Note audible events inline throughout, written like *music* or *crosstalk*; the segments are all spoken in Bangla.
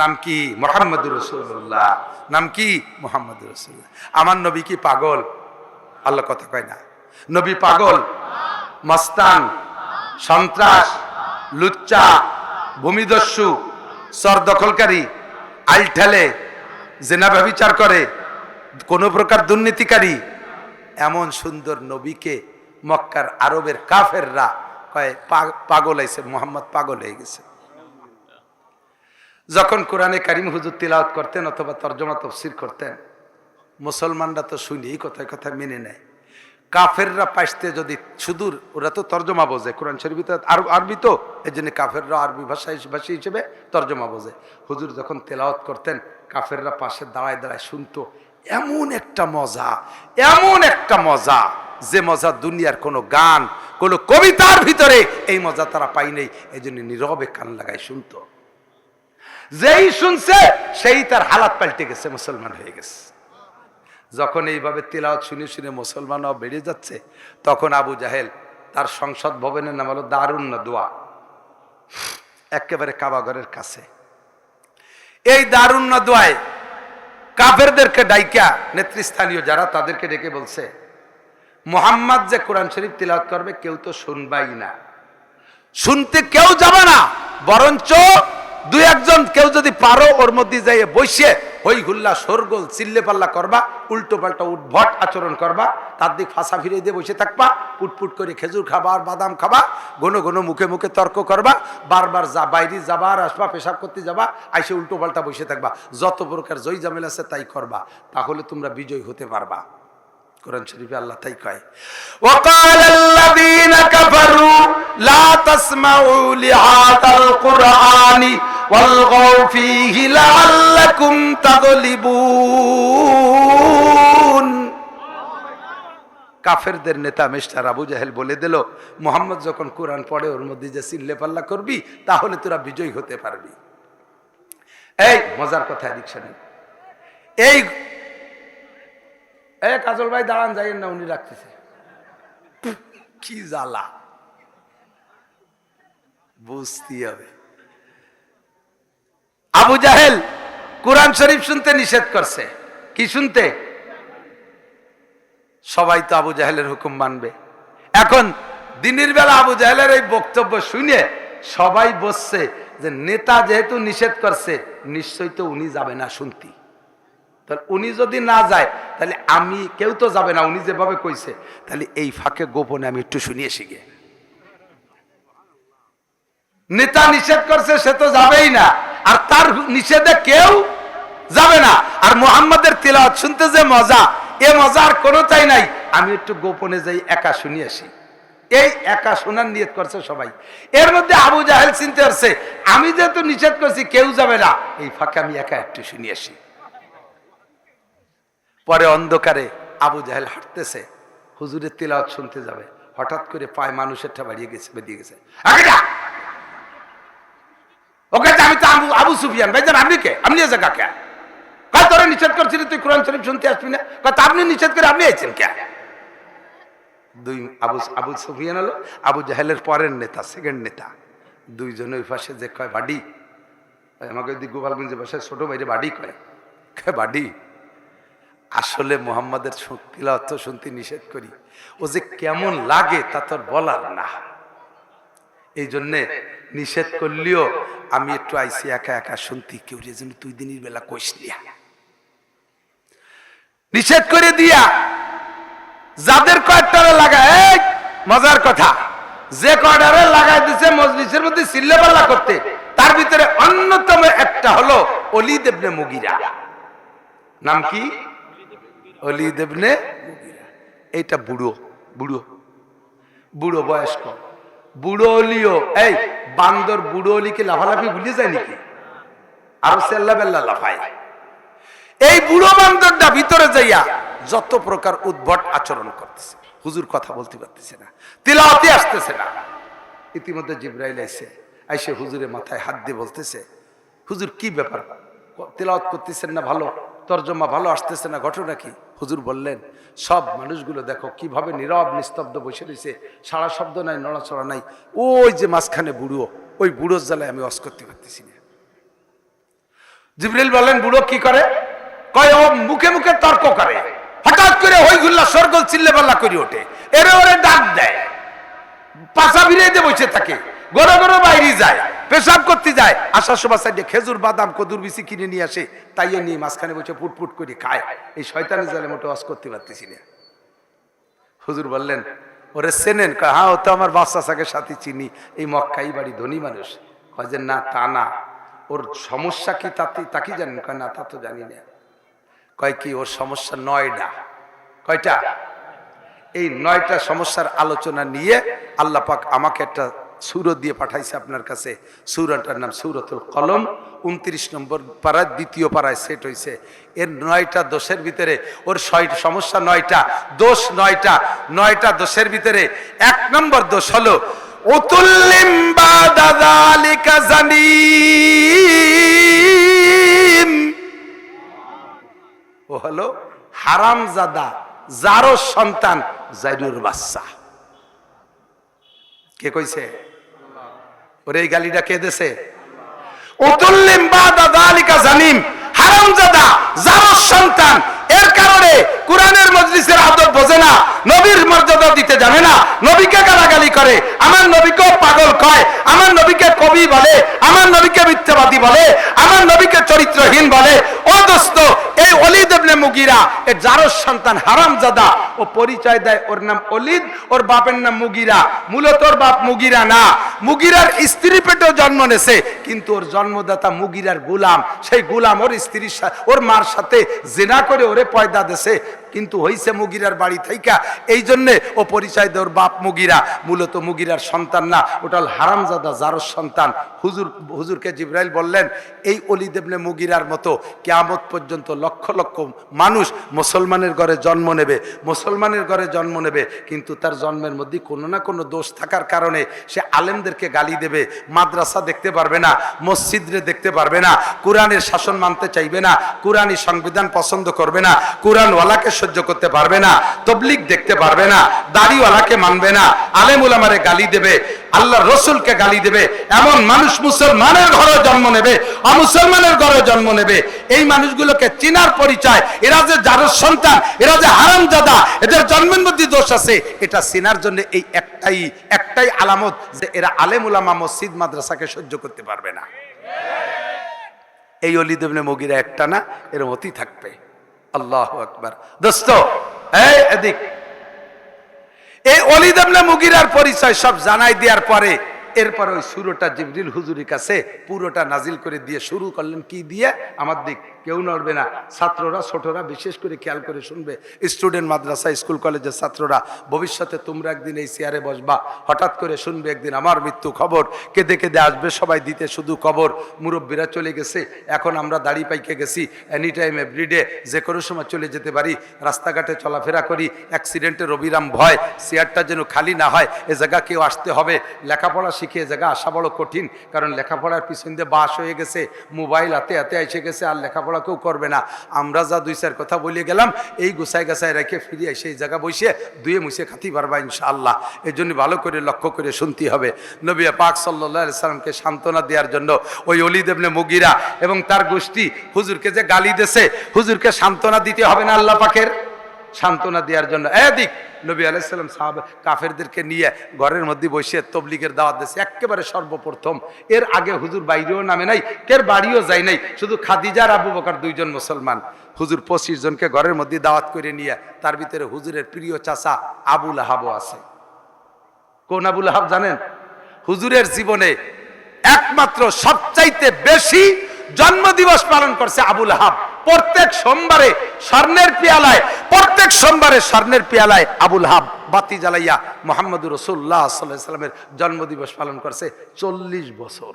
নাম কি? মোহাম্মদ রসুল্লাহ নাম কি? মোহাম্মদ রসুল্লাহ আমার নবী কি পাগল? আল্লাহ কথা কয় না। নবী পাগল? মস্তান? সন্ত্রাস? লুচ্চা? ভূমিদস্যু? সর দখলকারী? আইল ঠেলে জেনা ব্যবিচার করে? কোনো প্রকার দুর্নীতিকারী? এমন সুন্দর নবীকে মক্কার আরবের কাফেররা কয় পাগল হয়েছে মোহাম্মদ পাগল হয়ে গেছে। যখন কোরআনে কারিম হুজুর তিলাওয়াত করতেন অথবা তর্জমা তফসির করতেন, মুসলমানরা তো শুনি এই কথায় কথা মেনে নেয়। কাফেররা পাইতে যদি সুদূর, ওরা তো তর্জমা বোঝে, কোরআন শরীফ আর, আরবি তো এই জন্য কাফেররা আরবি ভাষা ভাষী হিসেবে তর্জমা বোঝে। হুজুর যখন তেলাওয়াত করতেন, কাফেররা পাশে দাঁড়ায় দাঁড়ায় শুনতো, এমন একটা মজা, এমন একটা মজা, যে মজা দুনিয়ার কোনো গান, কোনো কবিতার ভিতরে এই মজা তারা পাই নেই এই জন্য নীরবে কান লাগায় শুনতো। যেই শুনছে, সেই তার হালাত পাল্টে গেছে, মুসলমান হয়ে গেছে। যখন এইভাবে তিলাওয়াত শুনে শুনে মুসলমানও বেড়ে যাচ্ছে, তখন আবু জাহেল তার সংসদ ভবনের নাম হলো দারুণ দোয়া। একেবারে কাবাগরের কাছে। এই দারুণ দোয়ায় কাফেরদেরকে ডাইকা নেতৃস্থানীয় যারা, তাদেরকে ডেকে বলছে, মোহাম্মদ যে কোরআন শরীফ তিলাওয়াত করবে, কেউ তো শুনবাই না। শুনতে কেউ যাবে না, বরঞ্চ দুই একজন কেউ যদি পারো ওর মধ্যে যাই বসে হই হুল্লা সরগোল চিল্লে পাল্লা করবা উল্টো পাল্টা উদ্ভট আচরণ করবা তার দিক ফাঁসা ফিরে দিয়ে বসে থাকবা পুটপুট করে খেজুর খাবা আর বাদাম খাবা ঘন ঘন মুখে মুখে তর্ক করবা বারবার যা বাইরে যাবা আর আসবা পেশাব করতে যাবা আইসে উল্টো পাল্টা বসে থাকবা যত প্রকার জয় জামেল আছে তাই করবা তাহলে তোমরা বিজয় হতে পারবা কোরআন শরীফে আল্লাহ তাই কয় وقال الذين كفروا لا تسمعوا لهذا القرآن والغوا فيه لعلكم تغلبون কাফেরদের নেতা মিস্টার আবু জাহেল বলে দিল মোহাম্মদ যখন কোরআন পড়ে ওর মধ্যে যে চিল্লে পাল্লা করবি তাহলে তোরা বিজয়ী হতে পারবি এই মজার কথা রিক্সা নেই এই এ কাজল ভাই দাঁড়ান যাইয়েন না উনি রাখতেছে কি জ্বালা বুঝতে হবে আবু জাহেল কোরআন শরীফ শুনতে নিষেধ করছে। কি শুনতে? সবাই তো আবু জাহেলের হুকুম মানবে। এখন দিনের বেলা আবু জাহেলের এই বক্তব্য শুনে সবাই বসছে যে নেতা যেহেতু নিষেধ করছে, নিশ্চয়ই তো উনি যাবে না শুনতি। তাহলে উনি যদি না যায়, তাহলে আমি, কেউ তো যাবে না, উনি যেভাবে কইছে, তাহলে এই ফাঁকে গোপনে আমি একটু শুনিয়ে শিখে। নেতা নিষেধ করছে, সে তো যাবেই না। আর তার নিষেধে কেউ যাবে না। আর মোহাম্মদের তিলাওয়াত শুনতে যে মজা, এ মজার কোনোটাই নাই। আমি একটু গোপনে যাই একা শুনিয়ে আসি। এই একা শোনার নিয়ত করছে সবাই। এর মধ্যে আবু জাহেল চিনতে পারছে, আমি যেহেতু নিষেধ করছি, কেউ যাবে না। এই ফাঁকে আমি একা একটু শুনি আসি। পরে অন্ধকারে আবু জাহেল হাঁটতেছে, হুজুরের তিলাওয়াত শুনতে যাবে। হঠাৎ করে পায় মানুষেরটা বাড়িয়ে গেছে, বেরিয়ে গেছে! ওকে আমি তো আবু সুফিয়ান, ভাই জান, আপনি কে? আপনি তোরা নিষেধ তুই কোরআন শরীফ শুনতে আসবি না? কয় তা আপনি নিষেধ করে আপনি আইছেন কে? দুই আবু আবু সুফিয়ান হলো, আবু জাহেলের পরের নেতা সেকেন্ড নেতা। দুইজন ওই পাশে যে কয় বাডি? আমাকে ছোট বাইরে বাডি কয়। বাডি? আসলে মোহাম্মদের তিলাওয়াত শুনতে নিষেধ করি। ও যে কেমন লাগে তা তোর বলার না। এই জন্যে নিষেধ করলেও আমি একটু আইসি, একা একা শুনতি, কেউ যে যেন তুই দিনের বেলা কইস নিয়া নিষেধ করে দিয়া যাদের কয়েকটারে লাগায় মজার কথা, যে কয়টারে লাগাই দিছে মজলিসের মধ্যে সিল্লে পাল্লা করতে, তার ভিতরে অন্যতম একটা হলো অলি দেবনে মুগিরা। নাম কি? অলি দেবনে এইটা বুড়ো বুড়ো বুড়ো বয়স্ক। বুড়ো অলিও। এই, বান্দর বুড়ো অলিকে লাফালাফি ভুলে যায় নাকি? আরও সেল্লা বেল্লা লাফায়। এই বুড়ো বান্দরটা ভিতরে যাইয়া যত প্রকার উদ্ভট আচরণ করতেছে, হুজুর কথা বলতে পারতেছে না, তিলাওয়াতে আসতেছে না। ইতিমধ্যে জিব্রাইল আইসে আইসে হুজুরের মাথায় হাত দিয়ে বলতেছে, হুজুর, কি ব্যাপার? তেলাওয়াত করতেছেন না ভালো? তর্জমা ভালো আসতেছে না? ঘটনা কি? হুজুর বললেন, সব মানুষগুলো দেখো কীভাবে নীরব, নিস্তব্ধ বসে রয়েছে। সারা শব্দ নাই, নড়াচড়া নাই। ওই যে মাঝখানে বুড়ো, ওই বুড়োর জ্বালায় আমি অস করতে পারতেছি না। জিবরিল বলেন বুড়ো কি করে? কয়, ও মুখে মুখে তর্ক করে। হঠাৎ করে হই গুল্লা সরগোল চিল্লে পাল্লা করে ওঠে। এরে ওরে ডাক দেয়। পাশা ভিড়াইতে বসে থাকে। গরো গরো বাইরে যায়। পেশাব করতে যায় আসার সময় সাইডে খেজুর বাদাম কদুর বিচি কিনে নিয়ে আসে তাইয়ে নিয়ে মাঝখানে বসে ফুটফুট করে খায়। এই শয়তানি জালে মোটে ওয়াজ করতে পারতেছি না। হুজুর বললেন ওরে কয়, হ্যাঁ ও তো আমার বাচ্চা সাকে সাথে চিনি এই মক্কাই বাড়ি ধনী মানুষ। কয় যে না তা না ওর সমস্যা কি তাতে তা কি জানেন? কয় না তা তো জানি না। কয় কি ওর সমস্যা নয়টা কয়টা? এই নয়টা সমস্যার আলোচনা নিয়ে আল্লাহ পাক আমাকে একটা সুরত দিয়ে পাঠাইছে আপনার কাছে। সুরটার নাম সুরতুল কলম। উনত্রিশ নম্বর পাড়ায় দ্বিতীয় পাড়ায় সেট হয়েছে এর নয়টা দোষের ভিতরে, ওর ছয় সমস্যা নয়টা, দোষ নয়টা নয়টা দোষের ভিতরে এক নম্বর দোষ হলো অতুল্লিম বাদালিকা জানিম। ও হলো সন্তান জাইরুর বাচ্চা কে কইছে? ওরে এই গালিটা কে দেছে? উতুল্লিম বাদা দালিকা জানিম, হারামজাদা যারো সন্তান। এর কারণে কোরআনের মজলিসের নবীর মর্যাদা দিতে জানে না। নবীকে গালাগালি করে। আমার নবীকেও পাগল কয়। আমার নবীকে কবি বলে। আমার নবীকে মিথ্যাবাদী বলে। আমার নবীকে চরিত্রহীন বলে। ও দোস্ত, এই অলিদ ইবনে মুগিরা এর জারস সন্তান হারামজাদা, ও পরিচয় দেয় ওর নাম অলিদ, ওর বাপের নাম মুগিরা। মূলত ওর বাপ মুগিরা না। মুগিরার স্ত্রী পেটেও জন্ম নেছে, কিন্তু ওর জন্মদাতা মুগিরার গুলাম। সেই গুলাম ওর স্ত্রীর ওর মার সাথে জেনা করে ওরে পয়দা দেছে। কিন্তু হইছে মুগিরার বাড়ি থাইকা। এই জন্যে ও পরিচয় দেয় ওর বাপ মুগিরা, মূলত মুগিরার সন্তান না, ওটা হারামজাদা জারস সন্তান। হুজুর, হুজুরকে জিব্রাইল বললেন, এই অলি দেবনে মুগিরার মতো কেয়ামত পর্যন্ত লক্ষ লক্ষ মানুষ মুসলমানের ঘরে জন্ম নেবে, মুসলমানের ঘরে জন্ম নেবে, কিন্তু তার জন্মের মধ্যে কোনো না কোনো দোষ থাকার কারণে সে আলেমদেরকে গালি দেবে, মাদ্রাসা দেখতে পারবে না, মসজিদরে দেখতে পারবে না, কোরআনের শাসন মানতে চাইবে না, কোরআনই সংবিধান পছন্দ করবে না, কোরআনওয়ালাকে সহ্য করতে পারবে না তবলিক দেখতে পারবে না, দাড়িওয়ালাকে মানবে না আলেম উলামারে গালি দেবে আল্লাহ রসুলকে গালি দেবে, এমন মানুষ মুসলমানের ঘরে জন্ম নেবে, অমুসলমানের ঘরে জন্ম নেবে। এই মানুষগুলোকে চিনার পরিচয়, এরা যে যার সন্তান, এরা যে হারামজাদা, এদের জন্মের মধ্যে দোষ আছে, এটা চিনার জন্য এই একটাই একটাই আলামত যে এরা আলেম উলামা মসজিদ মাদ্রাসাকে সহ্য করতে পারবে না। এই অলি দেবনে মগিরা একটা না, এর মতই থাকবে। আল্লাহ আকবার। দোস্ত এদিক। এই অলিদেবনে মুগিরার পরিচয় সব জানাই দেওয়ার পরে এরপর ওই সুরোটা জিবরিল হুজুরের কাছে পুরোটা নাজিল করে দিয়ে শুরু করলেন। কি দিয়ে? আমার দিক। কেউ নড়বে না। ছাত্ররা, ছোটরা বিশেষ করে খেয়াল করে শুনবে। স্টুডেন্ট মাদ্রাসা, স্কুল, কলেজের ছাত্ররা, ভবিষ্যতে তোমরা একদিন এই চেয়ারে বসবা। হঠাৎ করে শুনবে একদিন আমার মৃত্যু খবর। কেঁদে কেঁদে আসবে সবাই দিতে শুধু খবর মুরব্বীরা চলে গেছে। এখন আমরা দাড়ি পাইকে গেছি। এনি টাইম এভরিডে যে কোনো সময় চলে যেতে পারি। রাস্তাঘাটে চলাফেরা করি। অ্যাক্সিডেন্টের অবিরাম ভয়। চেয়ারটা যেন খালি না হয়। এ জায়গা কেউ আসতে হবে। লেখাপড়া শিখে জায়গা আসা বড় কঠিন। কারণ লেখাপড়ার পিছন দিয়ে বাস হয়ে গেছে, মোবাইল হাতে হাতে এসে গেছে, আর লেখাপড়া কেউ করবে না। আমরা যা দুই চার কথা বলে গেলাম, এই গুছাই গাছায় রেখে ফিরে এসে এই জায়গা বসে দুয়ে মুছে খাতি পারবা ইনশাআল্লাহ। এই জন্য ভালো করে লক্ষ্য করে শুনতে হবে। নবিয়া পাক সাল্লাহ সাল্লামকে সান্ত্বনা দেওয়ার জন্য ওই অলি দেবনে মুগিরা এবং তার গোষ্ঠী হুজুরকে যে গালি দেছে হুজুরকে সান্ত্বনা দিতে হবে না আল্লাহ পাকের? সান্ত্বনা দেওয়ার জন্য। এদিক, নবী আলাইসাল্লাম সাহাব কাফেরদেরকে নিয়ে ঘরের মধ্যে বসে তবলিগের দাওয়াত দিয়েছে। একেবারে সর্বপ্রথম। এর আগে হুজুর বাইরেও নামে নাই, কের বাড়িও যায় নাই। শুধু খাদিজার আবু বকার দুইজন মুসলমান। হুজুর পঁচিশ জনকে ঘরের মধ্যে দাওয়াত করে নিয়ে, তার ভিতরে হুজুরের প্রিয় চাচা আবুল আহাবও আছে। কোন আবুল আহাব জানেন? হুজুরের জীবনে একমাত্র সবচাইতে বেশি জন্মদিবস পালন করছে আবুল আহাব প্রত্যেক সোমবারে স্বর্ণের পেয়ালায়, প্রত্যেক সোমবারে স্বর্ণের পেয়ালায় আবুল হাব বাতি জ্বালাইয়া মোহাম্মদুর রসুল্লাহ সাল্লাহ সাল্লামের জন্মদিবস পালন করছে চল্লিশ বছর।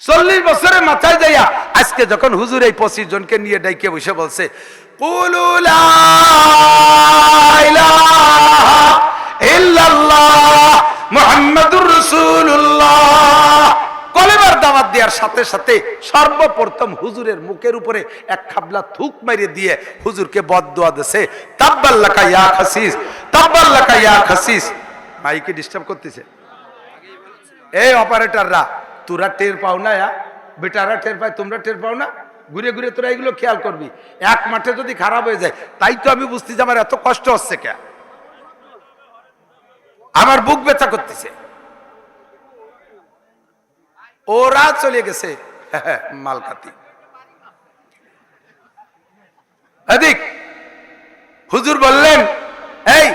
চল্লিশ বছরের মাথায় যাইয়া আজকে যখন হুজুর এই পঁচিশ জনকে নিয়ে ডাইকে বসে বলছে, "কুলু লা ইলাহা ইল্লাল্লাহ, মুহাম্মাদুর রাসূলুল্লাহ। কলেবার দাওয়াত দেওয়ার সাথে সাথে সর্বপ্রথম হুজুরের মুখের উপরে এক খাবলা থুক মেরে দিয়ে হুজুরকে বদদোয়া দেছে। তাব্বাল্লাকা ইয়া খাসিস তাব্বাল্লাকা ইয়া খাসিস। মাইকে ডিস্টার্ব করতেছে। এই অপারেটররা তোরা টের পাও না? বেটারা টের পায়, তোমরা টের পাও না? ঘুরে ঘুরে তোরা এগুলো খেয়াল করবি। এক মাঠে যদি খারাপ হয়ে যায়, তাই তো আমি বুঝতে যে আমার এত কষ্ট হচ্ছে কে? আমার বুক ব্যথা করতেছে। ওরা চলে গেছে। *laughs* মালকাতি এদিক হুজুর বললেন, এই,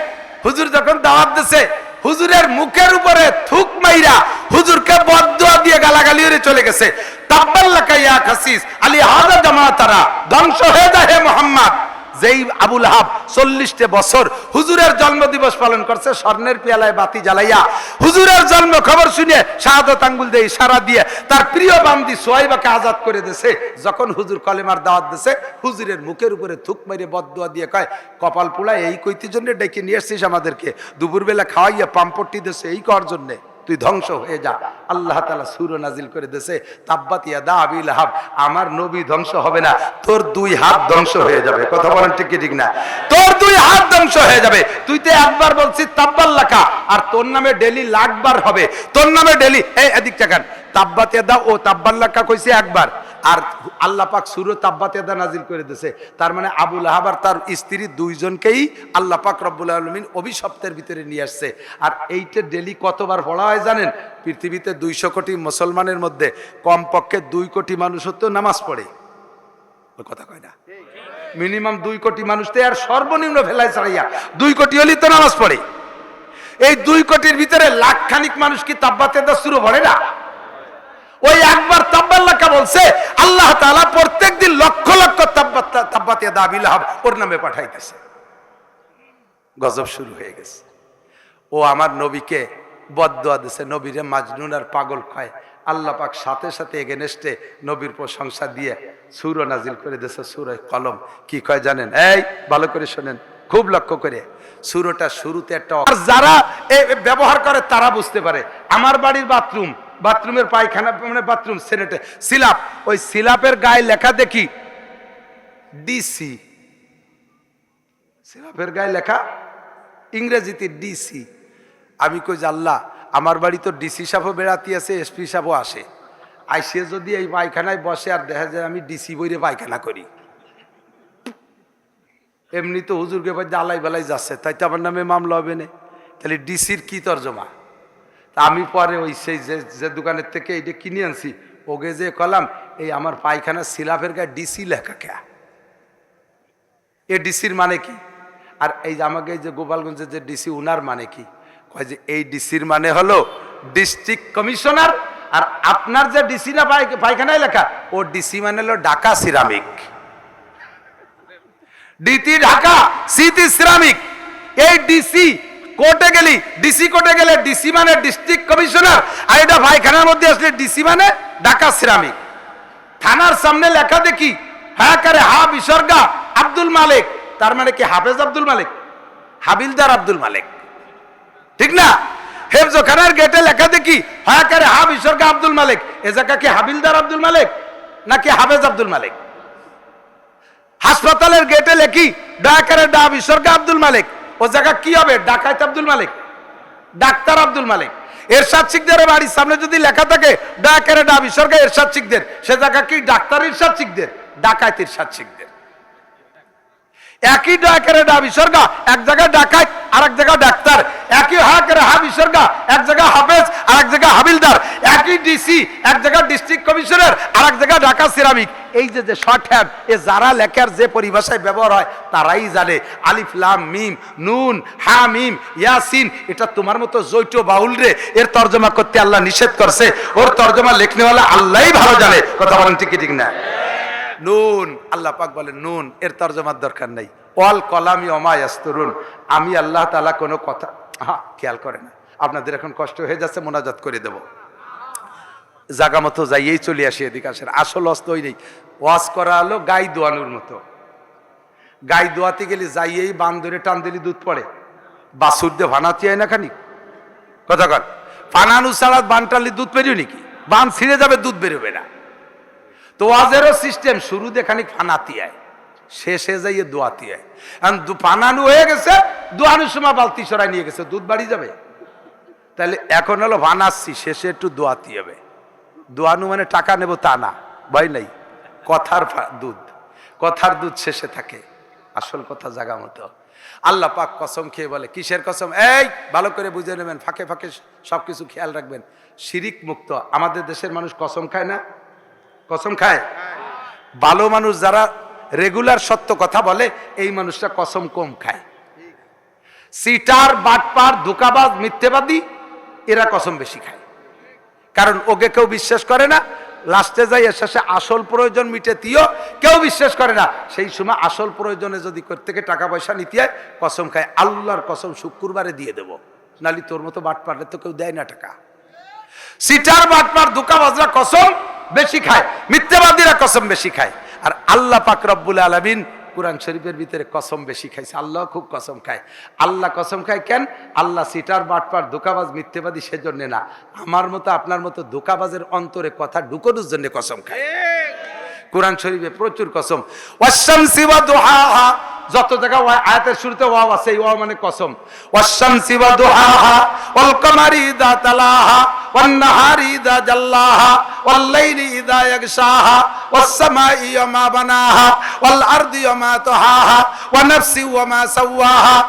হুজুর যখন দাওয়াত দিছে, হুজুরের মুখের উপরে থুক মাইরা হুজুরকে বদুয়া দিয়ে গালাগালি চলে গেছে। তাব্বাল্লাকা ইয়া খাসিস, আলী হাদা জামাতারা, ধ্বংস হয়ে যায় হে মোহাম্মদ। যেই আবুল হাব চল্লিশটে বছর হুজুরের জন্ম দিবস পালন করছে, স্বর্ণের পেয়ালায় বাতি জ্বালাইয়া হুজুরের জন্ম খবর শুনে শাহাদত আঙ্গুল দিয়ে ইশারা দিয়ে তার প্রিয় বান্দি সোয়াইবাকে আজাদ করে দিছে যখন হুজুর কলেমার দাওয়াত দিছে হুজুরের মুখের উপরে থুক মেরে বদুয়া দিয়ে কয়, কপাল পোলা এই কইতির জন্য ডেকে নিয়ে এসছিস আমাদেরকে। দুপুরবেলা খাওয়াইয়া পাম্পট্টি দিছে এই কর জন্যে। তুই ধ্বংস হয়ে যা। আল্লাহ তালা সুর নাজিল করে দেশে তাব্বাতিয়া দা আবিল হাব, আমার নবী ধ্বংস হবে না, তোর দুই হাত ধ্বংস হয়ে যাবে। কথা বলেন ঠিক ঠিক না? তোর দুই হাত ধ্বংস হয়ে যাবে। তুই তো একবার বলছিস তাব্বাল্লাকা আর তোর নামে ডেলি লাখবার হবে। তোর নামে ডেলি, এই এদিক টাকান তাব্বাতিয়া দা ও তাব্বাল লাখা কইছে একবার। আর আল্লাহ পাক সুর তাব্বাতেদা নাজিল করে দিয়েছে। তার মানে আবুল আহাব আর তার স্ত্রী দুইজনকেই আল্লাহ পাক রব্বুল আলমিন অভিশপ্তের ভিতরে নিয়ে আসছে। আর এইটা ডেলি কতবার পড়া হয় জানেন? পৃথিবীতে দুইশো কোটি মুসলমানের মধ্যে কমপক্ষে দুই কোটি মানুষ হতো নামাজ পড়ে। কথা কয় না। মিনিমাম দুই কোটি মানুষ তো আর সর্বনিম্ন ফেলায় ছাড়াইয়া দুই কোটি হলেই তো নামাজ পড়ে। এই দুই কোটির ভিতরে লাখ খানিক মানুষ কি তাব্বাতেদা শুরু পড়ে না? ওই একবার তাব্বাল্লাকা বলছে, আল্লাহ তাআলা প্রত্যেক দিন লক্ষ লক্ষ তাব্বাত তাব্বাতিয়া দাবিল ওর নামে পাঠাইতেছে। গজব শুরু হয়ে গেছে। ও আমার নবীকে বদদোয়া দিছে, নবীরে মাজনুন আর পাগল খায়। আল্লাহ পাক সাথে সাথে এগেনেস্টে নবীর প্রশংসা দিয়ে সুর নাজিল করে দিয়েছে সুর কলম। কি কয় জানেন? এই, ভালো করে শোনেন, খুব লক্ষ্য করে। সুরটা শুরুতে একটা যারা ব্যবহার করে তারা বুঝতে পারে। আমার বাড়ির বাথরুম বাথরুমের পায়খানা মানে বাথরুম সেনেটে সিলাপ, ওই সিলাপের গায়ে লেখা দেখি ডিসি সিলাপের গায়ে লেখা ইংরেজিতে ডিসি আমি কই আল্লাহ, আমার বাড়ি তো ডিসি সাহেবও বেড়াতে আছে এসপি সাহেবও আসে। আইসে যদি এই পায়খানায় বসে আর দেখা যায় আমি ডিসি বইরে পায়খানা করি। এমনি তো হুজুরকে আলাই বেলাই যাচ্ছে, তাই তো আমার নামে মামলা হবে না। তাহলে ডিসির কি তর্জমা? তা আমি পরে ওই সেই যে যে দোকানের থেকে এইটা কিনে আনছি। ওকে যে কলাম, এই আমার পায়খানা সিলাপের গায়ে ডিসি লেখা কে? এ ডিসির মানে কি? আর এই যে আমাকে যে গোপালগঞ্জের যে ডিসি উনার মানে কি? কয় যে এই ডিসির মানে হলো ডিস্ট্রিক্ট কমিশনার আর আপনার যে ডিসি না পায়খানায় লেখা, ও ডিসি মানে হলো Dhaka ceramic. DT Dhaka city ceramic. এই ডিসি কোর্টে গেলি ডিসি কোর্টে গেলে ডিসি মানে ডিস্ট্রিক্ট কমিশনার আর এটা ভাইখানার মধ্যে আসলে ডিসি মানে ঢাকা সিরামিক। থানার সামনে লেখা দেখি হ্যাঁ করে হা বিসর্গা, আব্দুল মালিক। তার মানে কি হাফেজ আব্দুল মালিক? হাবিলদার আব্দুল মালিক। ঠিক না? হেফজোখানার গেটে লেখা দেখি হ্যাঁ করে হা বিসর্গা আব্দুল মালিক। এ জায়গা কি হাবিলদার আব্দুল মালিক? নাকি হাফেজ আব্দুল মালিক? হাসপাতালের গেটে লেখি ডাকারে ডা বিসর্গা আব্দুল মালিক। ও জায়গা কি হবে? ডাকাইত আব্দুল মালিক। ডাক্তার আব্দুল মালিক। এরশাদ শিকদের বাড়ির সামনে যদি লেখা থাকে ডাকের ডা বিসর্গা এরশাদ শিখদের সে জায়গা কি? ডাক্তার ইরশাদ শিখদের ডাকাইত ইরশাদ শিখদের একই ডাকের ডা বিসর্গা, এক জায়গায় ডাকাইত আর এক জায়গায় ডাক্তার, একই হাকের হা বিসর্গা এক জায়গায় হাফেজ আর এক জায়গায় হাবিলদার, একই ডিসি, এক জায়গায় ডিস্ট্রিক্ট কমিশনার জায়গায় ঢাকা সিরামিক। এই যে শর্ট হ্যান্ড, এ যারা লেখার যে পরিভাষায় ব্যবহার হয়, তারাই জানে। আলিফ, লাম, মিম, নুন, হা, মিম, ইয়াসিন, এটা তোমার মতো জৈট বাউল রে, এর তর্জমা করতে আল্লাহ নিষেধ করছে। ওর তর্জমা লেখনেওয়ালা আল্লাহই ভালো জানে। কথা বলেন ঠিক ঠিক না? নুন, আল্লাহ পাক বলে নুন, এর তর্জমার দরকার নাই। অল কলামি অমায়াস্তরুন আমি আল্লাহ তালা কোনো কথা হ্যাঁ খেয়াল করে না। আপনাদের এখন কষ্ট হয়ে যাচ্ছে, মোনাজাত করে দেব। জাগা মতো যাইয়েই চলে আসি এদিকে আসেন। আসল অস্ত ওই নেই। ওয়াজ করা হলো গাই দোয়ানোর মতো। গাই দোয়াতে গেলে যাইয়েই বান ধরে টান দিলে দুধ পড়ে। বাসুর দিয়ে ভানাতে হয় না খানি? কথা কর ফানানু ছাড়া বান টানলে দুধ বেরিয়ে নাকি? বান ছিঁড়ে যাবে, দুধ বেরোবে না। তো ওয়াজেরও সিস্টেম শুরুতে খানিক ফানাতি আয় শেষে যাইয়ে দোয়াতি আয়। এখন ফানানু হয়ে গেছে দোয়ানোর সময় বালতি সরাই নিয়ে গেছে, দুধ বাড়ি যাবে? তাহলে এখন হলো ভানাচ্ছি শেষে একটু দোয়াতি হবে দোয়ানু মানে টাকা নেব তা না, ভয় নাই। কথার দুধ। কথার দুধ শেষে থাকে, আসল কথা জাগা মতো। আল্লাহ পাক কসম খেয়ে বলে, কিসের কসম? এই, ভালো করে বুঝে নেবেন, ফাঁকে ফাঁকে সব কিছু খেয়াল রাখবেন। শিরিক মুক্ত, আমাদের দেশের মানুষ কসম খায় না? কসম খায়? ভালো মানুষ যারা রেগুলার সত্য কথা বলে, এই মানুষটা কসম কম খায়। সিটার, বাটপার, ধোকাবাজ, মিথ্যেবাদী, এরা কসম বেশি খায়। কারণ ওকে কেউ বিশ্বাস করে না, লাস্টে যাই শেষে আসল প্রয়োজন মিটে দিও কেউ বিশ্বাস করে না। সেই সময় আসল প্রয়োজনে যদি থেকে টাকা পয়সা নিতে হয়, কসম খায়। আল্লাহর কসম শুক্রবারে দিয়ে দেবো। নালি তোর মতো বাট পারলে তো কেউ দেয় না টাকা। সিটার, বাটপার, ধোকাবাজরা কসম বেশি খায়। মিথ্যাবাদীরা কসম বেশি খায়। আর আল্লাহ পাক রব্বুল আলমিন কোরআন শরীফের ভিতরে কসম বেশি খাইছে। আল্লাহ খুব কসম খায়। আল্লাহ কসম খায় কেন? আল্লাহ সিটার বাটপার ধোকাবাজ মিথ্যেবাদী সেজন্য না। আমার মতো আপনার মতো ধোকাবাজের অন্তরে কথা ঢুকোনোর জন্য কসম খায়। কোরআন শরীফে প্রচুর কসম। ওয়াসাম সিওয়া দুহাহা যত জায়গা ওয়া- আয়াতের শুরুতে ওয়াও আছে, এই ওয়াও মানে কসম। ওয়াসাম সিওয়া দুহাহা, ওয়াল কামারি ইদা তালাহা, ওয়ান নাহারি ইদা জাল্লাহা, ওয়াল লাইলি ইদা ইয়াগশাহা, ওয়াস সামাই ওয়া মা বানাহা, ওয়াল আরদি ওয়া মা তাহাহা, ওয়া নাফসি ওয়া মা সাওয়াহা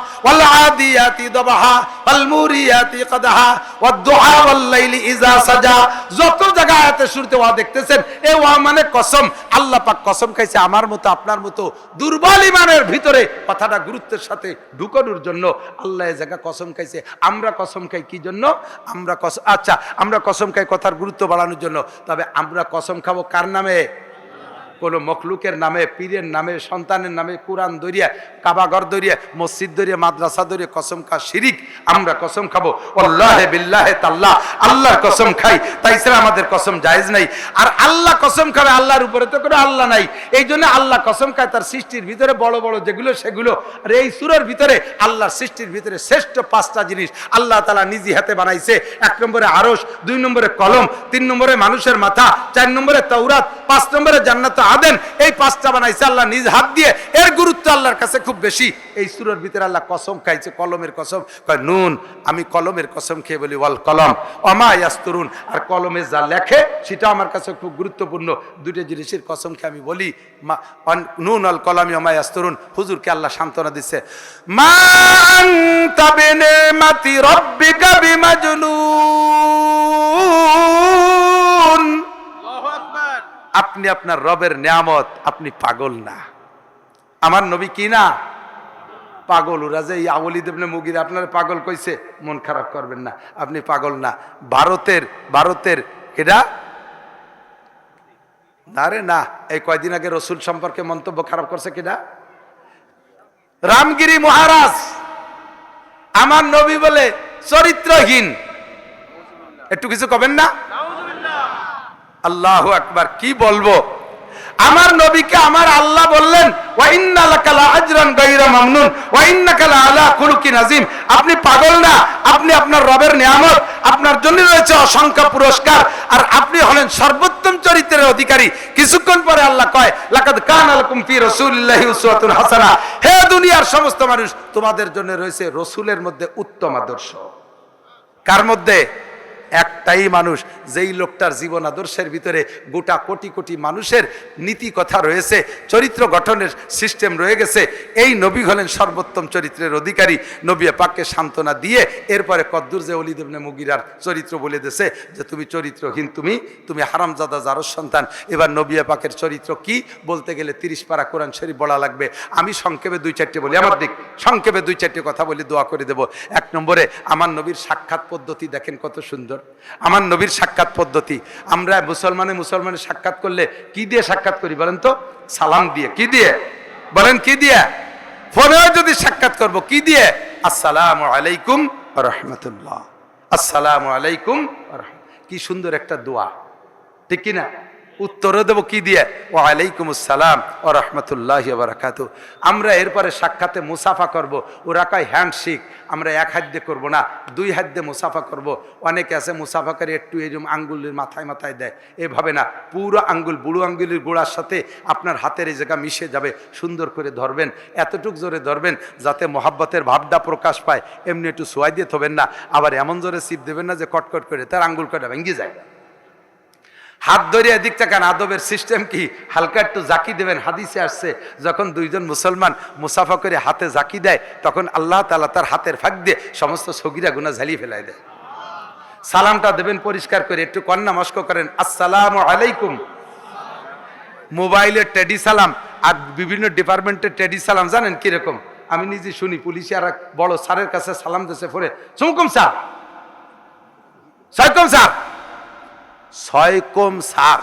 যত শুরুতে ওয়া দেখতেছেন ওয়া মানে কসম। আল্লাহ পাক কসম খাইছে আমার মতো, আপনার মতো দুর্বল ইমানের ভিতরে কথাটা গুরুত্বের সাথে ঢুকানোর জন্য আল্লাহ এ জায়গা কসম খাইছে। আমরা কসম খাই কি জন্য? আমরা কসম আচ্ছা আমরা কসম খাই কথার গুরুত্ব বাড়ানোর জন্য। তবে আমরা কসম খাব কার নামে? কোন মখলুকের নামে, পীরের নামে, সন্তানের নামে কোরআন দরিয়া কাবাগর দরিয়া মসজিদ দরিয়া মাদ্রাসা দরিয়া কসম খা শিরিক, আমরা কসম খাব। আল্লাহে বিল্লাহে তাল্লাহ, আল্লাহর কসম খাই, তাই ছাড়া আমাদের কসম জায়েজ নাই। আর আল্লাহ কসম খাবে আল্লাহর উপরে তো কোনো আল্লাহ নাই। এই জন্য আল্লাহ কসম খায়, তার সৃষ্টির ভিতরে বড় বড় যেগুলো সেগুলো। আর এই সুরের ভিতরে আল্লাহর সৃষ্টির ভিতরে শ্রেষ্ঠ পাঁচটা জিনিস আল্লাহ তালা নিজে হাতে বানাইছে। এক নম্বরে আরস দুই নম্বরে কলম, তিন নম্বরে মানুষের মাথা, চার নম্বরে তৌরাত পাঁচ নম্বরে জান্নাত আদেন, এই পাঁচটা বানাইছে, আল্লাহ নিজ হাত দিয়ে, এর গুরুত্ব আল্লাহর কাছে খুব বেশি। এই সুরের ভিতরে আল্লাহ কসম খাইছে, কলমের কসম, কয়, নুন, আমি কলমের কসম খেয়ে বলি, ওয়াল কলম, অমা ইয়াস্তরুন আর কলমে যা লেখে, সেটা আমার কাছে খুব গুরুত্বপূর্ণ। দুটো জিনিসের কসম খেয়ে আমি বলি, মা নুন, অল কলামি অমা ইয়াস্তরুন হুজুরকে আল্লাহ সান্ত্বনা দিচ্ছে। মা আনতা বিনিমাতি রাব্বিকা বিমাজনুন আপনি আপনার রবের নিয়ামত, আপনি পাগল না। আমার নবী কি না? পাগল। ওরা যে এই দেবনে মুগির, আপনার পাগল কইছে, মন খারাপ করবেন না, আপনি পাগল না। ভারতের ভারতের, এটা? না রে, না। এই কয়দিন আগে রসুল সম্পর্কে মন্তব্য খারাপ করছে কিনা? রামগিরি মহারাজ, আমার নবী বলে চরিত্রহীন। একটু কিছু কবেন না? আল্লাহ আকবার, কি বলব? আমার নবীকে আমার আল্লাহ বললেন আপনি পাগল না, আপনি আপনার রবের নিয়ামত, আপনার জন্য রয়েছে অসংখ্য পুরস্কার, আর আপনি হলেন সর্বোত্তম চরিত্রের অধিকারী। কিছুক্ষণ পরে আল্লাহ কয়, লাকাদ কানা লাকুম ফি হাসানা। হে দুনিয়ার সমস্ত মানুষ, তোমাদের জন্য রয়েছে রসুলের মধ্যে উত্তম আদর্শ। কার মধ্যে? একটাই মানুষ, যেই লোকটার জীবন আদর্শের ভিতরে গোটা কোটি কোটি মানুষের নীতি কথা রয়েছে, চরিত্র গঠনের সিস্টেম রয়ে গেছে, এই নবী হলেন সর্বোত্তম চরিত্রের অধিকারী। নবী পাককে সান্ত্বনা দিয়ে এরপরে কদ্দুর যে অলিদেবনে মুগিরার চরিত্র বলে দেছে যে, তুমি চরিত্রহীন, তুমি তুমি হারামজাদা জারস সন্তান। এবার নবী পাকের চরিত্র কি বলতে গেলে তিরিশ পারা কোরআন শরীফ বলা লাগবে। আমি সংক্ষেপে দুই চারটে বলি, আমার দিক। সংক্ষেপে দুই চারটে কথা বলি দোয়া করে দেব। এক নম্বরে, আমার নবীর সাক্ষাৎ পদ্ধতি দেখেন কত সুন্দর। আমার নবীর সাক্ষাৎ পদ্ধতি। আমরা মুসলমানে মুসলমানের সাক্ষাৎ করলে কি দিয়ে সাক্ষাৎ করি বলেন তো? সালাম দিয়ে। কি দিয়ে? বলেন কি দিয়ে? ফোনেও যদি সাক্ষাৎ করব, কি দিয়ে? আসসালাম আলাইকুম রহমতুল্লাহ। আসসালাম আলাইকুম কি সুন্দর একটা দোয়া। ঠিক কিনা? উত্তরও দেবো কি দিয়ে? ওয়ালাইকুম আসসালাম ও রহমতুল্লাহ বারাকাতু। আমরা এরপরে সাক্ষাতে মুসাফা করব। ওরা কয়, হ্যান্ডশেক, আমরা এক হাত দিয়ে করব না, দুই হাত দিয়ে মুসাফা করব। অনেকে আছে মুসাফা করে একটু এরকম আঙ্গুলের মাথায় মাথায় দেয়। এভাবে না, পুরো আঙ্গুল, বুড়ো আঙ্গুলের গোড়ার সাথে আপনার হাতের এই জায়গা মিশে যাবে, সুন্দর করে ধরবেন, এতটুক জোরে ধরবেন, যাতে মহাব্বতের ভাবটা প্রকাশ পায়। এমনি একটু সোয়াই দিয়ে থবেন না, আবার এমন জোরে সিপ দেবেন না যে কটকট করে, তার আঙ্গুল কটা ভেঙে যায়। হাত ধরে এদিক তাকান, আদবের সিস্টেম কি? হালকা একটু জাকি দেবেন। হাদিসে আসছে, যখন দুইজন মুসলমান মুসাফা করে হাতে জাকি দেয়, তখন আল্লাহ তালা তার হাতের ফাঁক দিয়ে সমস্ত সগিরা গুণা ঝালিয়ে ফেলাই দেয়। সালামটা দেবেন পরিষ্কার করে, একটু কন্যা মস্ক করেন, আসসালাম আলাইকুম। মোবাইলের টেডি সালাম আর বিভিন্ন ডিপার্টমেন্টের টেডি সালাম, জানেন কীরকম? আমি নিজে শুনি, পুলিশে আর বড় স্যারের কাছে সালাম দিছে পরে সুমকুম স্যার। ছয়কম স্যার। ছয়কম স্যার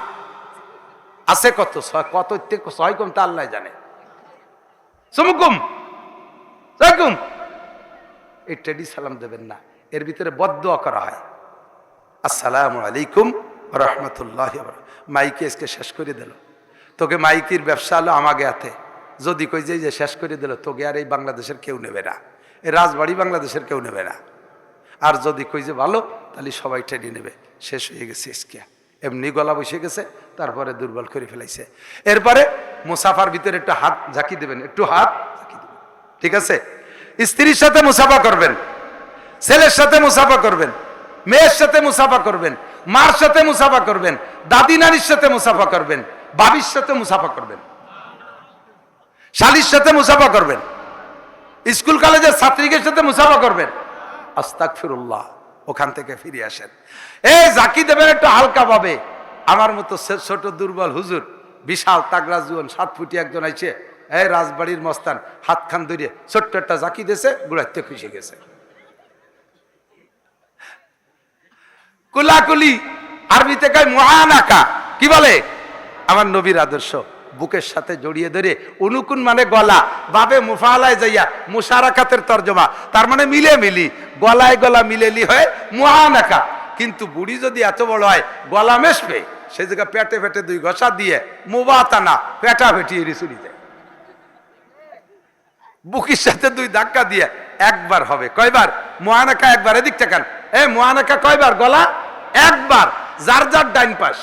আছে কত? ছয় কত থেকে ছয়কম তা আল্লাহ জানে। সুমকুম ছয়কুম এই টেডি সালাম দেবেন না। এর ভিতরে বদোয়া করা হয়। আসসালামু আলাইকুম রহমতুল্লাহ মাইকে আজকে শেষ করে দিল। তোকে মাইকির ব্যবসা হলো আমাকে হাতে। যদি কই যে শেষ করে দিল, তোকে আর এই বাংলাদেশের কেউ নেবে না। এই রাজবাড়ি বাংলাদেশের কেউ নেবে না। আর যদি কই যে ভালো, তাহলে সবাই টেনে নেবে। শেষ হয়ে গেছে আজকে এমনি গলা বসে গেছে, তারপরে দুর্বল করে ফেলাইছে। এরপরে মুসাফার ভিতরে একটু হাত ঝাঁকি দেবেন, একটু হাত ঝাঁকি দেবেন। ঠিক আছে? স্ত্রীর সাথে মুসাফা করবেন, ছেলের সাথে মুসাফা করবেন, মেয়ের সাথে মুসাফা করবেন, মার সাথে মুসাফা করবেন, দাদি নানির সাথে মুসাফা করবেন বাবির সাথে মুসাফা করবেন, শালির সাথে মুসাফা করবেন, স্কুল কলেজের ছাত্রীদের সাথে মুসাফা করবেন আস্তাক ফিরুল্লাহ ওখান থেকে ফিরে আসেন। এই জাকি দেবেন একটু হালকা পাবে আমার মতো ছোট দুর্বল হুজুর, বিশাল তাগড়া জুয়ন, সাত ফুটি একজন আইছে এই রাজবাড়ির মস্তান, হাত খান ধরিয়ে ছোট্ট একটা জাকি দিয়েছে গুড়াইতে খুশি গেছে। কুলাকুলি, আরবিতে কয় মহানাকা, কি বলে? আমার নবীর আদর্শ। বুকের সাথে জড়িয়ে ধরে অনুকুন মানে গলা বাবে মুফালায় যাইয়া মুশারাকাতের তর্জমা, তার মানে মিলে মিলি গলায় গলা মিলেলি হয় মহানাকা। কিন্তু বুড়ি যদি এত বড় হয়, গলা মেশবে, সে জায়গা পেটে পেটে দুই ঘষা দিয়ে মুবাতানা পেটা ভেটিয়ে রিসুরি দেয় বুকির সাথে দুই ধাক্কা দিয়ে একবার হবে। কয়বার? মহানাকা একবার এদিক তাকান এ মহানাকা কয়বার? গলা? একবার, যার যার ডাইন পাশ।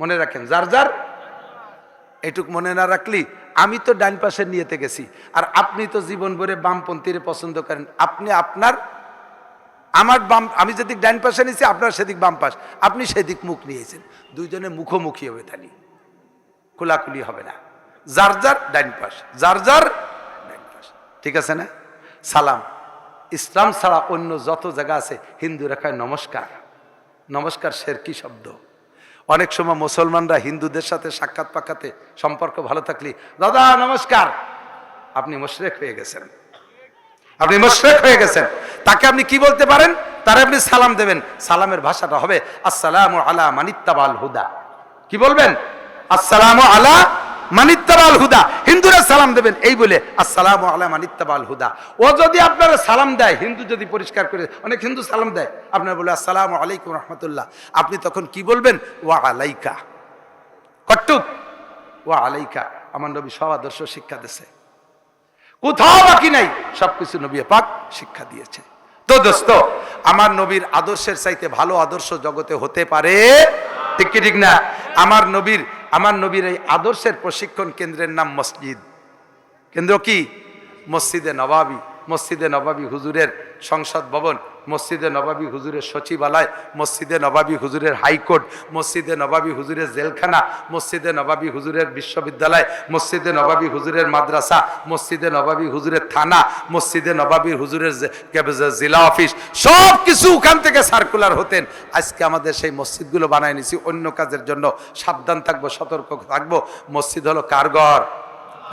মনে রাখেন, যার যার, এটুক মনে না রাখলি, আমি তো ডাইন পাশের নিয়েতে গেছি। আর আপনি তো জীবন ভরে বামপন্থীরে পছন্দ করেন। আপনি আপনার, আমার বাম, আমি যেদিক ডাইন পাশে নিয়েছি, আপনার সেদিক বাম পাশ। আপনি সেদিক মুখ নিয়েছেন। দুইজনে মুখোমুখি হবে তালি খোলাখুলি হবে না। যার যার ডাইন পাশ। যার যার ডাইন পাশ। ঠিক আছে না? সালাম। ইসলাম ছাড়া অন্য যত জায়গা আছে হিন্দু রেখায় নমস্কার। নমস্কার, শের কি শব্দ? অনেক সময় মুসলমানরা হিন্দুদের সাথে সাক্ষাৎ পাক্ষাতে সম্পর্ক ভালো থাকলে, দাদা, নমস্কার। আপনি মোশরেক হয়ে গেছেন। আপনি মোশরেক হয়ে গেছেন। তাকে আপনি কি বলতে পারেন? তার আপনি সালাম দেবেন। সালামের ভাষাটা হবে, আসসালামু আলা মানিত্তাবাল হুদা। কি বলবেন? আসসালামু আলা মানিত্তাবাল হুদা। হিন্দুরা সালাম দেবেন, এই বলে, আসসালামু আলা মানিত্তাবাল হুদা। ও যদি আপনারা সালাম দেয়, হিন্দু যদি পরিষ্কার করে, অনেক হিন্দু সালাম দেয়, আপনার বলে, আসসালামু আলাইকুম রহমতুল্লাহ। আপনি তখন কি বলবেন? ওয়া আলাইকা। কট্টুক ওয়া আলাইকা। আমার নবী সব আদর্শ শিক্ষা দিছে কোথাও বাকি নাই, সবকিছু নবী পাক শিক্ষা দিয়েছে। তো দোস্ত, আমার নবীর আদর্শের চাইতে ভালো আদর্শ জগতে হতে পারে? ঠিক কি ঠিক না? আমার নবীর আমার নবীর এই আদর্শের প্রশিক্ষণ কেন্দ্রের নাম মসজিদ। কেন্দ্র কি? মসজিদে নবাবী। মসজিদে নবাবী হুজুরের সংসদ ভবন, মসজিদে নবাবী হুজুরের সচিবালয়, মসজিদে নবাবী হুজুরের হাইকোর্ট, মসজিদে নবাবী হুজুরের জেলখানা, মসজিদে নবাবী হুজুরের বিশ্ববিদ্যালয়, মসজিদে নবাবী হুজুরের মাদ্রাসা, মসজিদে নবাবী হুজুরের থানা, মসজিদে নবাবী হুজুরের জেলা অফিস সব কিছু ওখান থেকে সার্কুলার হতেন। আজকে আমাদের সেই মসজিদগুলো বানায় নিছি, অন্য কাজের জন্য সাবধান থাকব, সতর্ক থাকব। মসজিদ হলো কার ঘর?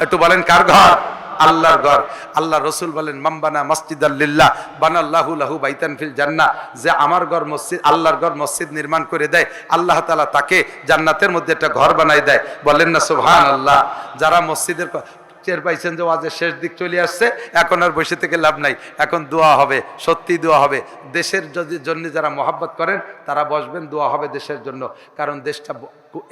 একটু বলেন কার ঘর? আল্লাহর ঘর। আল্লাহ রসুল বলেন, মাম্বানা মসজিদ আল্লিল্লাহ বানাল্লাহু লাহু বাইতান ফিল জান্না যে আমার ঘর মসজিদ, আল্লাহর ঘর মসজিদ নির্মাণ করে দেয়, আল্লাহ তালা তাকে জান্নাতের মধ্যে একটা ঘর বানাই দেয়। বলেন না সুবহান আল্লাহ যারা মসজিদের টের পাইছেন যে ওয়াজের শেষ দিক চলে আসছে, এখন আর বসে থেকে লাভ নাই। এখন দোয়া হবে, সত্যি দোয়া হবে। দেশের যদি জন্য যারা মহাব্বত করেন, তারা বসবেন, দোয়া হবে দেশের জন্য। কারণ দেশটা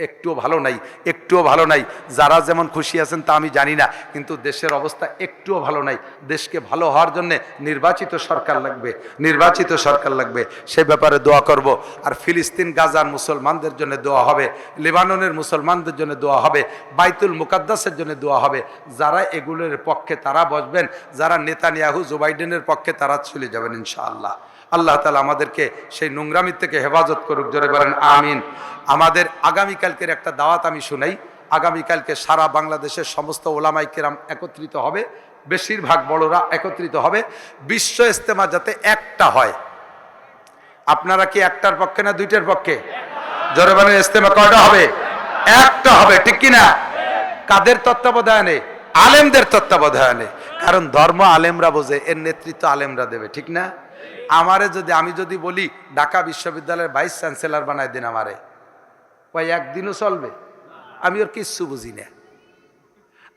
একটুও ভালো নাই, একটুও ভালো নাই। যারা যেমন খুশি আছেন তা আমি জানি না, কিন্তু দেশের অবস্থা একটুও ভালো নাই। দেশকে ভালো হওয়ার জন্য নির্বাচিত সরকার লাগবে, নির্বাচিত সরকার লাগবে। সে ব্যাপারে দোয়া করব। আর ফিলিস্তিন, গাজার মুসলমানদের জন্য দোয়া হবে, লেবাননের মুসলমানদের জন্য দোয়া হবে, বাইতুল মুকাদ্দাসের জন্য দোয়া হবে। যারা এগুলোর পক্ষে তারা বসবেন, যারা নেতানিয়াহু জো বাইডেনের পক্ষে তারা চলে যাবেন ইনশাআল্লাহ। আল্লাহ তালা আমাদেরকে সেই নোংরামির থেকে হেফাজত করুক, জোরে বলেন, আমিন। আমাদের আগামীকালকের একটা দাওয়াত আমি শুনাই। আগামীকালকে সারা বাংলাদেশের সমস্ত ওলামাই কেরাম একত্রিত হবে। বেশিরভাগ বড়রা একত্রিত হবে। বিশ্ব ইস্তেমা যাতে একটা হয়। আপনারা কি একটার পক্ষে না দুইটার পক্ষে? জোরে বলেন ইস্তেমা কয়টা হবে? একটা হবে, ঠিক কি না কাদের তত্ত্বাবধানে? আলেমদের তত্ত্বাবধানে। কারণ ধর্ম আলেমরা বোঝে, এর নেতৃত্ব আলেমরা দেবে, ঠিক না? আমারে যদি, আমি যদি বলি, ঢাকা বিশ্ববিদ্যালয়ের ভাইস চ্যান্সেলর বানায় দিন আমারে ওই একদিনও চলবে? আমি ওর কিচ্ছু বুঝি না।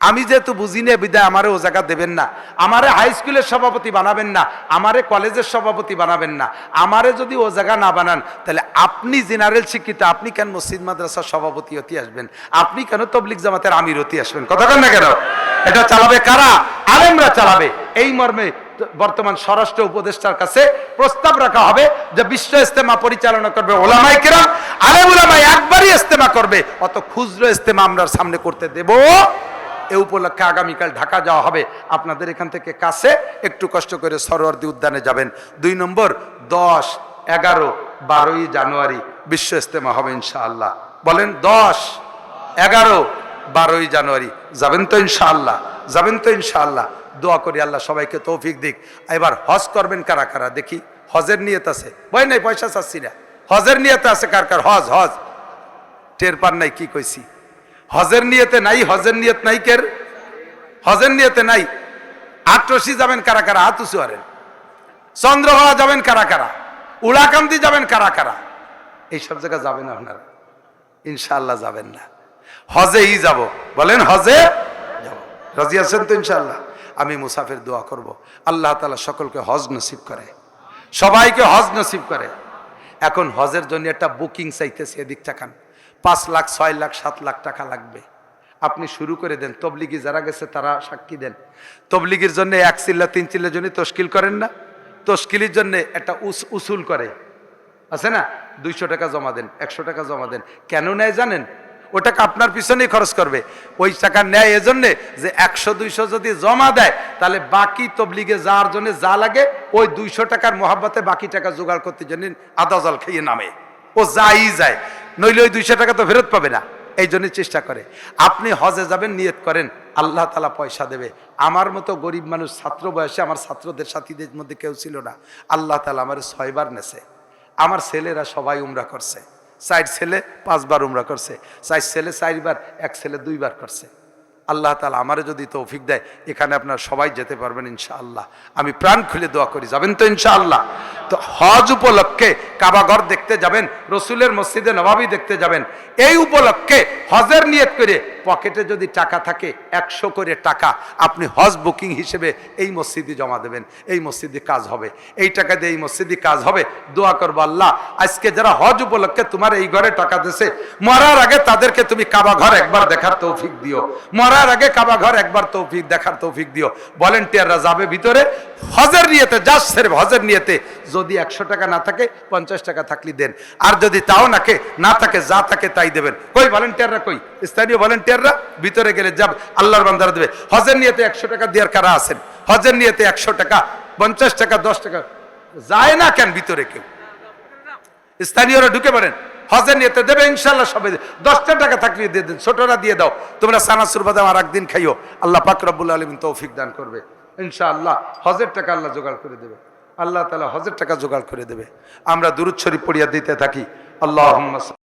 আমি যেহেতু বুঝি না, বিদায় আমারে ও জায়গা দেবেন না। আমারে হাই স্কুলের সভাপতি বানাবেন না, আমারে কলেজের সভাপতি বানাবেন না। আমারে যদি ও জায়গা না বানান, তাহলে আপনি জেনারেল শিক্ষিত, আপনি কেন মসজিদ মাদ্রাসার সভাপতি হতে আসবেন? আপনি কেন তবলিক জামাতের আমির হতে আসবেন? কথা কেন না কেন? এটা চালাবে কারা? আলেমরা চালাবে। এই মর্মে বর্তমান স্বরাষ্ট্র উপদেষ্টার কাছে প্রস্তাব রাখা হবে যে বিশ্ব ইস্তেমা পরিচালনা করবে ওলামাই কেরাম। আলেম ওলামাই একবারই ইস্তেমা করবে। অত খুচরো ইস্তেমা আমরা সামনে করতে দেব। এ উপলক্ষে আগামীকাল ঢাকা যাওয়া হবে। আপনাদের এখান থেকে কাছে একটু কষ্ট করে সরোয়ার্দি উদ্যানে যাবেন। দুই নম্বর, দশ, এগারো, বারোই জানুয়ারি বিশ্ব ইস্তেমা হবে ইনশাআল্লাহ। বলেন, দশ, এগারো, বারোই জানুয়ারি। যাবেন তো ইনশাআল্লাহ, যাবেন তো ইনশাআল্লাহ। দোয়া করি আল্লাহ সবাইকে তৌফিক দিক। এবার হজ করবেন কারা কারা? দেখি, হজের নিয়ত আছে। ভয় নাই, পয়সা চাচ্ছি না। হজের নিয়ত আছে কার কার? হজ হজ। টের পান নাই, কি কইছি? হজের নিয়তে নাই, হজের নিয়ত নাই কের? হজের নিয়তে নাই। আটরশি যাবেন কারা কারা? হাত হারেন চন্দ্রহলা যাবেন কারা কারা? উড়াকান্দি যাবেন কারা কারা? এইসব জায়গা যাবেন আপনারা। ইনশাআল্লাহ যাবেন না। হজেই যাব। বলেন হজে যাব। রাজি আছেন তো ইনশাআল্লাহ? আমি মুসাফির দোয়া করব। আল্লাহ তালা সকলকে হজ নসিব করে। সবাইকে হজ নসিব করে। এখন হজের জন্য একটা বুকিং চাইতেছে এদিক টাকান পাঁচ লাখ, ছয় লাখ, সাত লাখ টাকা লাগবে। আপনি শুরু করে দেন। তবলিগি যারা গেছে তারা সাক্ষী দেন। তবলিগির জন্য এক চিল্লা, তিন চিল্লার জন্য তশকিল করেন না। তশকিলির জন্য একটা উস উসুল করে। আছে না? দুইশো টাকা জমা দেন, একশো টাকা জমা দেন। কেন নেয় জানেন? ও টাকা আপনার পিছনেই খরচ করবে। ওই টাকা নেয় এজন্যে যে একশো, দুইশো যদি জমা দেয়, তাহলে বাকি তবলিগে যাওয়ার জন্য যা লাগে, ওই দুইশো টাকার মহাব্বতে বাকি টাকা জোগাড় করতে জন্য আদা জল খেয়ে নামে। ও যাই যায়, নইলে ওই দুইশো টাকা তো ফেরত পাবে না। এই জন্য চেষ্টা করে। আপনি হজে যাবেন, নিয়ত করেন, আল্লাহ তালা পয়সা দেবে। আমার মতো গরিব মানুষ ছাত্র বয়সে আমার ছাত্রদের সাথীদের মধ্যে কেউ ছিল না। আল্লাহ তালা আমার ছয়বার নেছে। আমার ছেলেরা সবাই উমরা করছে। চার ছেলে পাঁচবার উমরা করছে। চার ছেলে চারবার, এক ছেলে দুইবার করছে। আল্লাহ তালা আমারে যদি তৌফিক দেয়, এখানে আপনারা সবাই যেতে পারবেন ইনশাআল্লাহ। আমি প্রাণ খুলে দোয়া করি, যাবেন তো ইনশাআল্লাহ? তো হজ উপলক্ষে কাবাঘর দেখতে যাবেন, রসুলের মসজিদে নবাবি দেখতে যাবেন। এই উপলক্ষে হজের নিয়ত করে পকেটে যদি টাকা থাকে, একশো করে টাকা আপনি হজ বুকিং হিসেবে এই মসজিদে জমা দেবেন, এই মসজিদে কাজ হবে। এই টাকা দিয়ে এই মসজিদে কাজ হবে। দোয়া করব আল্লাহ, আজকে যারা হজ উপলক্ষে তোমার এই ঘরে টাকা দিছে মরার আগে তাদেরকে তুমি কাবা ঘর একবার দেখার তৌফিক দিও। মরার আগে কাবা ঘর একবার তৌফিক দেখার তৌফিক দিও। ভলেন্টিয়াররা যাবে ভিতরে হজের নিয়েতে যাস সেরে হজের নিয়েতে, যদি একশো টাকা না থাকে, পঞ্চাশ টাকা থাকলে দেন। আর যদি তাও নাকে না থাকে, যা থাকে তাই দেবেন। কই ভলেন্টিয়াররা কই? স্থানীয় ভলেন্টিয়াররা ভিতরে গেলে যাব, আল্লাহর বান্দারা দেবে। হজের নিয়েতে একশো টাকা দেওয়ার কারা আছেন? হজের নিয়েতে একশো টাকা, পঞ্চাশ টাকা, দশ টাকা, যায় না কেন ভিতরে কেউ? স্থানীয়রা ঢুকে পড়েন। হজের নিয়েতে দেবে ইনশাল্লাহ সবাই। দশটা টাকা থাকলে দিয়ে দেন, ছোটরা দিয়ে দাও। তোমরা সানাসুর বাদাম আর একদিন খাইও। আল্লাহ পাক আলমিন তৌফিক দান করবে। ইনশাআল্লাহ হজের টাকা আল্লাহ জোগাড় করে দেবে। আল্লাহ তালা হজের টাকা জোগাড় করে দেবে। আমরা দূরচ্ছরি পড়িয়া দিতে থাকি। আল্লাহ